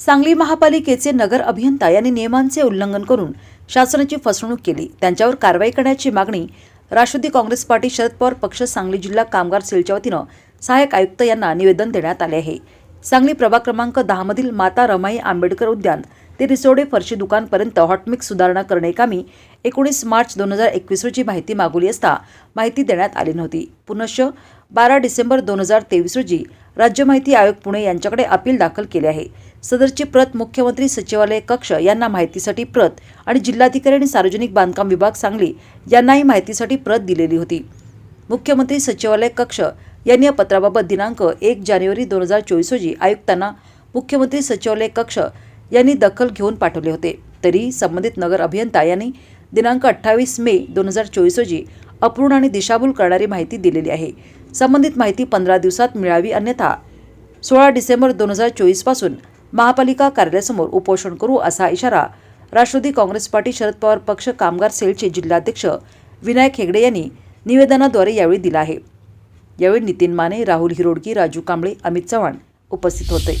सांगली महापालिकेचे नगर अभियंता यांनी नियमांचे उल्लंघन करून शासनाची फसवणूक केली. त्यांच्यावर कारवाई करण्याची मागणी राष्ट्रवादी काँग्रेस पार्टी शरद पवार पक्ष सांगली जिल्हा कामगार सेलच्या वतीनं सहाय्यक आयुक्त यांना निवेदन देण्यात आले आहे. सांगली प्रभाग क्रमांक दहामधील माता रमाई आंबेडकर उद्यान ते रिसोडे फरशी दुकानपर्यंत हॉटमिक्स सुधारणा करणे कामी एकोणीस मार्च दोन हजार एकवीस रोजी माहिती मागवली असता माहिती देण्यात आली नव्हती. पुनश्च बारा डिसेंबर दोन हजार तेवीस रोजी राज्य माहिती आयोग पुणे यांच्याकडे अपील दाखल केले आहे. सदरची प्रत मुख्यमंत्री सचिवालय कक्ष यांना माहितीसाठी प्रत आणि जिल्हाधिकारी आणि सार्वजनिक बांधकाम विभाग सांगली यांनाही माहितीसाठी प्रत दिलेली होती. मुख्यमंत्री सचिवालय कक्ष यांनी या पत्राबाबत दिनांक एक जानेवारी दोन हजार चोवीस रोजी आयुक्तांना मुख्यमंत्री सचिवालय कक्ष यांनी दखल घेऊन पाठवले होते. तरी संबंधित नगर अभियंता यांनी दिनांक अठ्ठावीस मे दोन हजार चोवीस रोजी अपूर्ण आणि दिशाभूल करणारी माहिती दिलेली आहे. संबंधित माहिती पंधरा दिवसात मिळावी अन्यथा सोळा डिसेंबर दोन हजार चोवीसपासून महापालिका कार्यालयासमोर उपोषण करू असा इशारा राष्ट्रवादी काँग्रेस पार्टी शरद पवार पक्ष कामगार सेलचे जिल्हाध्यक्ष विनायक हेगडे यांनी निवेदनाद्वारे यावेळी दिला आहे. यावेळी नितीन माने राहुल हिरोडकी राजू कांबळे अमित चव्हाण उपस्थित होते.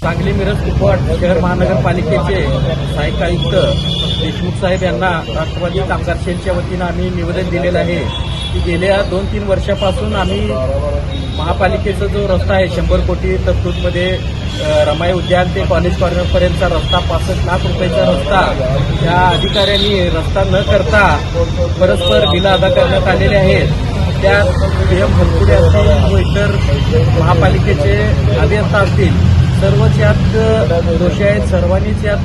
सांगली मिरज कुपवाड शहर महानगरपालिकेचे सहाय्यक आयुक्त देशमुख साहेब यांना राष्ट्रवादी कामगार सेलच्या वतीनं आम्ही निवेदन दिलेलं आहे. की गेल्या दोन तीन वर्षापासून आम्ही महापालिकेचा जो रस्ता आहे शंभर कोटी तरतूदमध्ये रमाई उद्यान ते कॉलेज कॉर्नरपर्यंतचा रस्ता पासष्ट लाख रुपयाचा रस्ता. त्या अधिकाऱ्यांनी रस्ता न करता परस्पर बिलं अदा करण्यात आलेले आहेत. त्या पी एम फलकुडे असतील व इतर महापालिकेचे अभियंता असतील. सर्वच यात दोषी आहेत. सर्वांनीच यात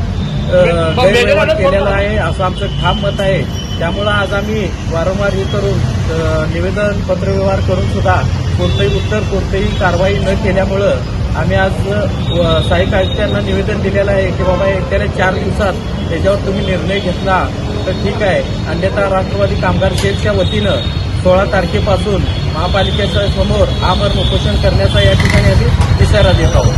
गैरव्यवहार केलेला आहे असं आमचं ठाम मत आहे. त्यामुळं आज आम्ही वारंवार हे करून निवेदन पत्रव्यवहार करून सुद्धा कोणतंही उत्तर कोणतीही कारवाई न केल्यामुळं आम्ही आज सहाय्यक आयुक्तांना निवेदन दिलेलं आहे की बाबा येत्या चार दिवसात याच्यावर तुम्ही निर्णय घेतला तर ठीक आहे. अन्यथा राष्ट्रवादी कामगार सेलच्या वतीनं सोळा तारखेपासून महापालिकेच्या समोर आमरण उपोषण करण्याचा या ठिकाणी आम्ही इशारा देत आहोत.